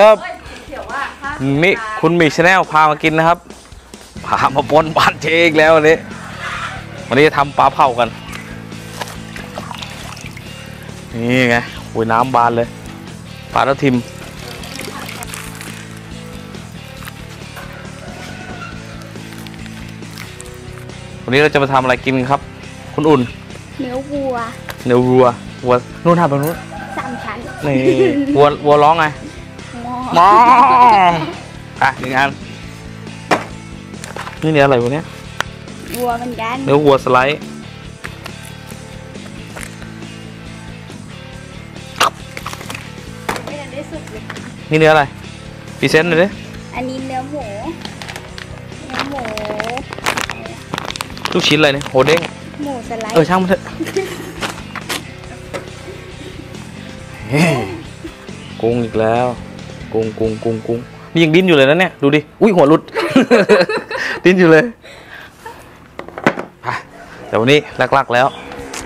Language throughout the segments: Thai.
ครับเฮ้ยเขียวว่าถ้านี่คุณมีชาแนลพามากินนะครับพามาปนบ้านเจอีกแล้ววันนี้ วันนี้จะทำปลาเผากัน นี่ไงโอ้ยน้ำบานเลยปลาทับทิมวันนี้เราจะมาทำอะไรกินครับ คุณอุ่น เนื้อวัว เนื้อวัววัวนู่นทำตรงนู้นสามชั้นนี่วัววัวร้องไงห ม้อมออะหนึ่งอันนี่เนื้ออะไรวะเนี้ยวัวเหมือนกันเนื้อวัวสไลด์ไม่ได้สุดเลยนี่เนื้ออะไรพรีเซนต์หน่อยดิอันนี้เนื้อหมูเนื้อหมูลูกชิ้นอะไรเนี่ยโหเด้งหมูสไลเออด์ช่างมันเถอะเฮ้ยกุ้งอีกแล้ว กุ้งกุ้งกุ้งกุ้งนี่ยังดิ้นอยู่เลยนะเนี่ยดูดิอุ้ยหัวหลุด ดิ้นอยู่เลยไปเดี๋ยววันนี้ลักๆแล้ว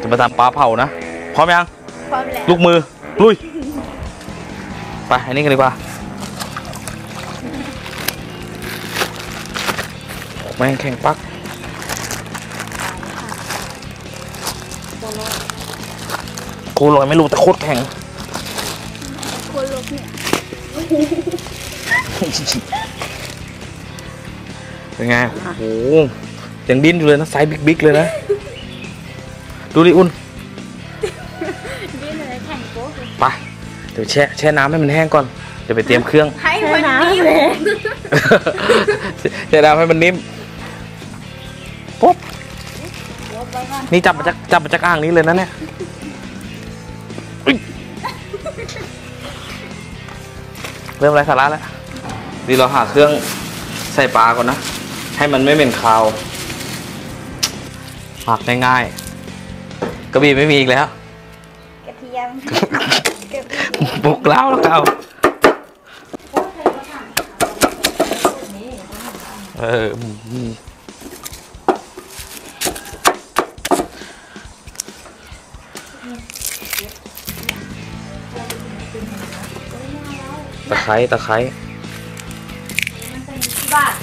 จะมาทำปลาเผานะพร้อมยังพร้อมแล้วลูกมือลุยไปอันนี้กันดีกว่าแม่งแข็งปักกูลอยไม่รู้แต่โคตรแข็งกลัวลบเนี่ย เป็นไง โอ้โหยังดิ้นอยู่เลยนะไซส์บิ๊กๆเลยนะ ดูดิอุ่นดิ้นเลยแข็งโป๊ะเลยไปเดี๋ยวแช่แช่น้ำให้มันแห้งก่อน เดี๋ยวไปเตรียมเครื่อง ให้มันนิ่มแช่น้ำให้มันนิ่มปุ๊บนี่จับมาจากจับมาจากอ่างนี้เลยนะเนี่ยอุ๊ย เริ่มไรสาระแล้วดีเราหาเครื่องใส่ปลาก่อนนะ ให้มันไม่เหม็นคาวหมักง่ายๆกระบี่ไม่มีอีกแล้วกระเทียมกระเทียมบุกเล้าวแล้วเก่าเออ ไคร้ตะไคร้บาท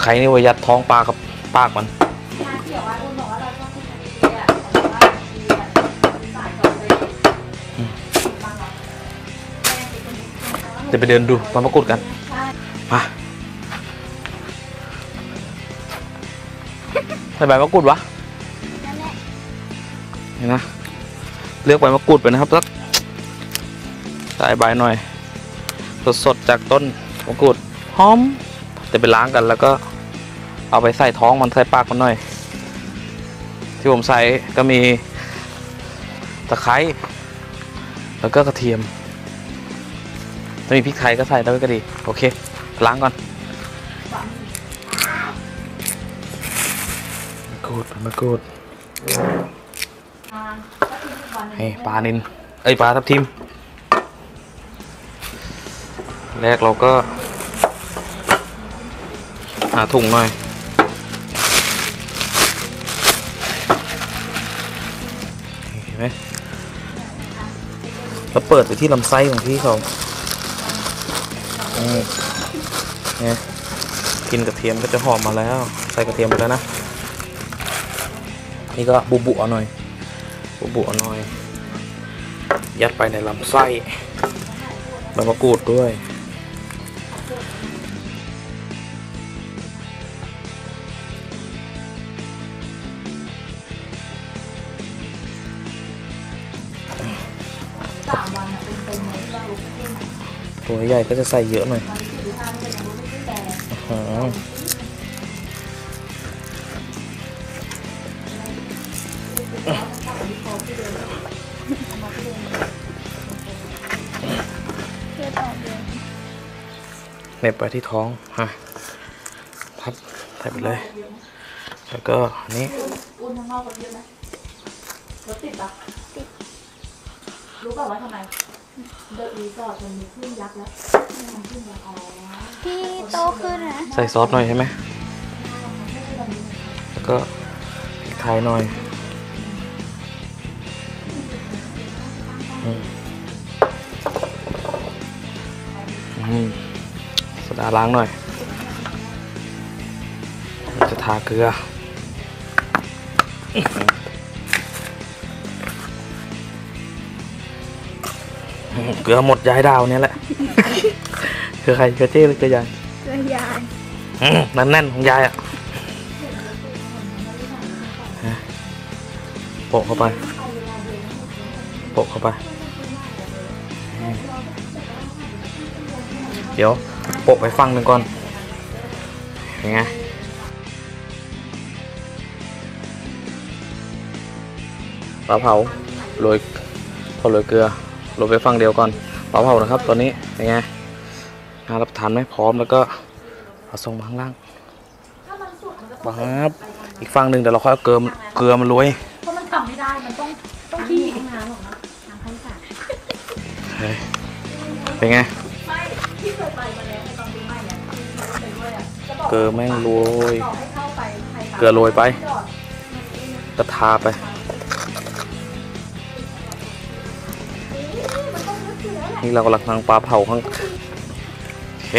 ไคร้นี่ไว้ยัดท้องปลากับปากมันชาเขียวว่าอุ่นบอกว่าเราชอบกินอันนี้อะแต่ว่าดีแบบสายก่อนเลยบางหรอจะไปเดินดูมามะกรูดกันใช่มาใส่ใบมะกรูดวะนั่นแหละเห็นนะ เลือกใบมะกรูดไปนะครับสัก ใส่ใบหน่อย สดๆจากต้นมะกรูดหอมจะไปล้างกันแล้วก็เอาไปใส่ท้องมันใส่ปากมันหน่อย ที่ผมใส่ก็มีตะไคร้แล้วก็กระเทียมถ้ามีพริกไทยก็ใส่ด้วยก็ดี โอเค ล้างก่อนมะกรูดมะกรูดอ่าก็คือทุกวันนึงให้ปลานินเอ้ยปลาทับทิม แรกเราก็ หาถุงหน่อย เห็นไหมแล้วเปิดไปที่ลำไส้ของพี่เขาอืมเนี่ยกินกระเทียมก็จะหอมมาแล้ว ใส่กระเทียมไปแล้วนะ นี่ก็บุบุเอาหน่อย บุบุเอาหน่อย ยัดไปในลำไส้ใบมะกรูดด้วย ตัวใหญ่ก็จะใส่เยอะหน่อยวันที่สี่ห้าไม่เป็นรู้ไม่ขึ้นแต่อื้อหือเหน็บไปที่ท้องฮะพับใส่ไปเลย แล้วก็อันนี้อุ่นข้างนอกรถเยอะไหมรถติดปะติดรู้เปล่าว่าทำไม เดอะรีสอร์ทมันมีคลื่นยักษ์แล้วมันขึ้นยักษ์อ๋อที่โตขึ้นนะใส่ซอสหน่อยใช่ไหมแล้วก็พริกไทยหน่อยอืมอืมโซดาล้างหน่อย จะทาเกลือ เกลือหมดยายดาวเนี่ยแหละเกลือใครเกลือเจ๊หรือเกลือยายเกลือยายอืมนั่นแน่นของยายอะฮะโปะเข้าไปโปะเข้าไปอืมเดี๋ยวโปะไปฟังหนึ่งก่อนเป็นไงปลาเผาโรยพอโรยเกลือ โรยไปฟังเดียวก่อนปลาเผานะครับ ตอนนี้เป็นไงน่ารับประทานไหมพร้อมแล้วก็เอาส่งมาข้างล่างถ้ามันสุกมันก็ต้องปั๊บอีกฝั่งหนึ่งเดี๋ยวเราค่อยเอาเกลือเกลือมาโรยเพราะมันทำไม่ได้มันต้องต้องที่น้ำหรอกนะน้ำพันสาเฮ้ยเป็นไงไม่ที่เคยไปมาแล้วในตอนปีใหม่เนี่ยที่ไปด้วยอะจะบอกเกลือแม่งโรยต่อให้เข้าไปใครตามเกลือโรยไปจอดก็ทาไป นี่เรากำลังทางปลาเผาข้างโอเค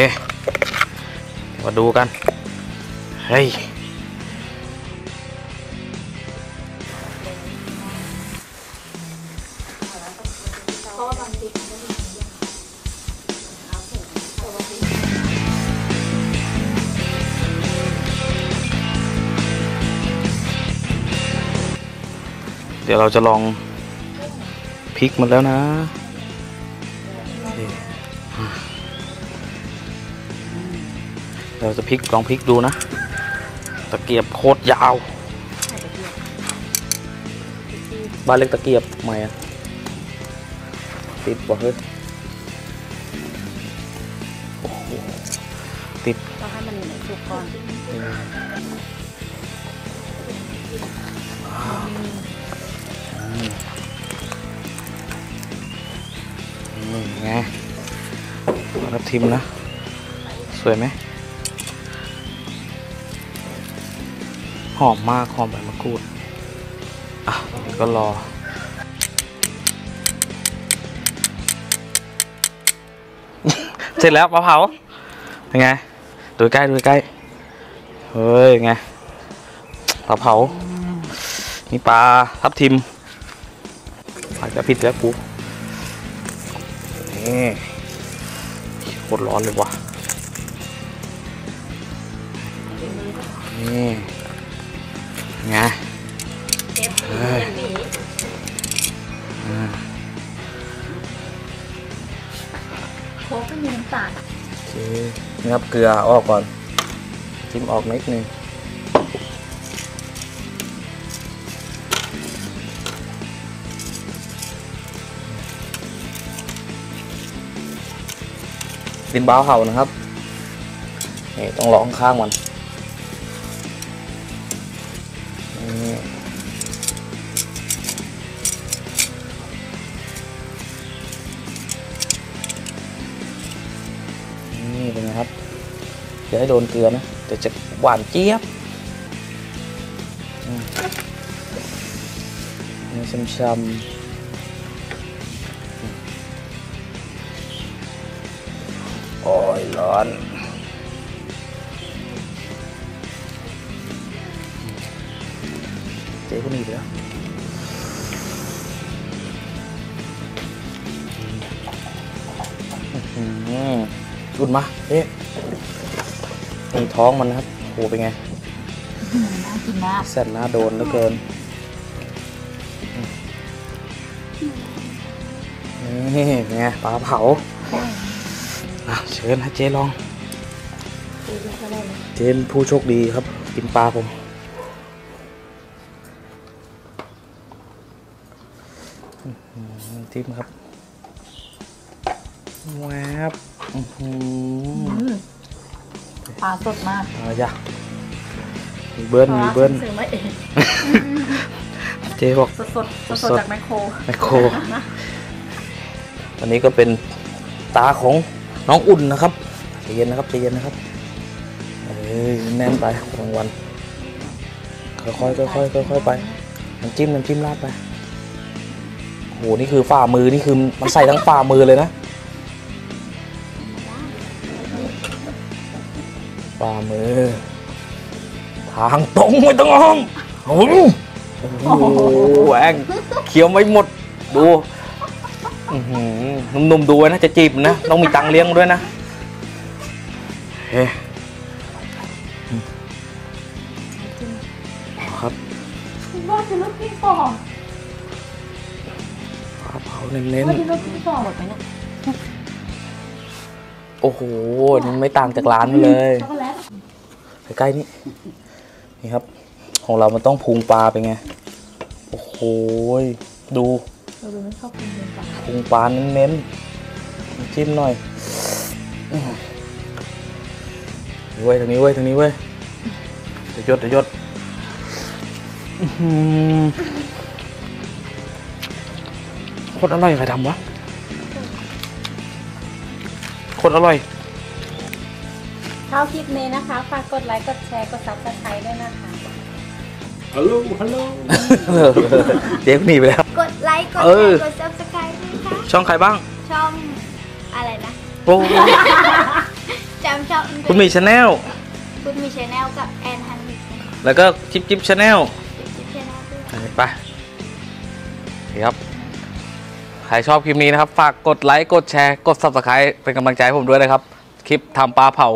มาดูกัน เฮ้ยเดี๋ยวเราจะลองพลิกมันแล้วนะ เราจะพลิกลองพลิกดูนะ ตะเกียบโคตรยาวบ้านเล็กตะเกียบทำไมอะติดบ่เฮ้ยโอ้โหติดต้องให้มันสุกก่อนอืมไงรับทิมนะ สวยไหม หอมมากหอมแบบมะกรูด อะก็รอ เสร็จแล้วปลาเผาเป็นไง ดูใกล้ดูใกล้ เฮ้ยไงปลาเผา นี่ปลาทับทิมอาจจะผิดแล้วกูนี่โคตรร้อนเลยว่ะนี่ ไงเฮ้ยอ่าโค้กไม่มีน้ำตาลโอเคนะครับเกลือออกก่อนจิ้มออกนิดนึงดินบ้าเห่านะครับนี่ต้องรองข้างมัน นี่เป็นไงครับอย่าให้โดนเกลือนะเดี๋ยวจะหวานเจี๊ยบอืมนี่ช้ำๆโอ้ยร้อนเจ๊คนนี้อีกแล้ว นมาเอ๊ะตรงท้องมันนะครับโหเป็นไงน่ากินมากแซ่บหน้าโดนเหลือเกินนี่เป็นไงปลาเผาอะเชิญนะเจ๊ลอง เจ๊เป็นผู้โชคดีครับ กินปลาผมจิ้มครับแวบ อื้อหือปลาสดมากเอาจ้ะมีเบิ้ลมีเบิ้ลซื้อมาเองเจ๊บอก สดสดสดสดๆจากแมคโครแมคโคร อันนี้ก็เป็นตาของน้องอุ่นนะครับใจเย็นนะครับใจเย็นนะครับเอ้ยแน่นไปรางวัลค่อยๆค่อยๆค่อยๆไปน้ำจิ้มน้ำจิ้มราดไปโหนี่คือฝ่ามือนี่คือมันใส่ทั้งฝ่ามือเลยนะ ฝ่ามือ ทางตรงไม่ต้องอ้อมโอ้โหโอ้โหแหวงเคี้ยวไม่หมด ดูอื้อหือหนุ่มๆดูไว้นะจะจีบนะ ต้องมีตังค์เลี้ยงด้วยนะเฮ้ครับคุณว่าจะลูกพี่ปองปลาเผาเน้นว่าจะลูกพี่ปองหมดไหมเนี่ยๆโอ้โห นี่ไม่ต่างจากร้านเลยช็อกโกแลต ใกล้ๆนี่นี่ครับ ของเรามันต้องพุงปลาเป็นไง โอ้โหดูเราดูไม่ชอบกินเย็นปะพุงปลาเน้นๆจิ้มหน่อยเว้ยทางนี้เว้ยทางนี้เว้ยเดี๋ยศเดี๋ยวยศโคตรอร่อยใครทำวะโคตรอร่อย ชอบคลิปนี้นะคะ ฝากกดไลค์ กดแชร์ กดซับสไครต์ด้วยนะคะ ฮัลโหล ฮัลโหล เจ๊หนีไปแล้ว กดไลค์ กดเอแชอร์ กดซับสไครต์ด้วยค่ะช่องใครบ้าง ช่องอะไรนะโอ้จำช่องคุณมีชาแนลคุณมีชแนลกับแอนฮันมิกนะแล้วก็จิ๊บจิ๊บชาแนลคลิปชแนลด้วยไปนี่ครับ ใครชอบคลิปนี้นะครับ ฝากกดไลค์ กดแชร์ กด subscribe เป็นกำลังใจให้ผมด้วยนะครับ คลิปทำปลาเผา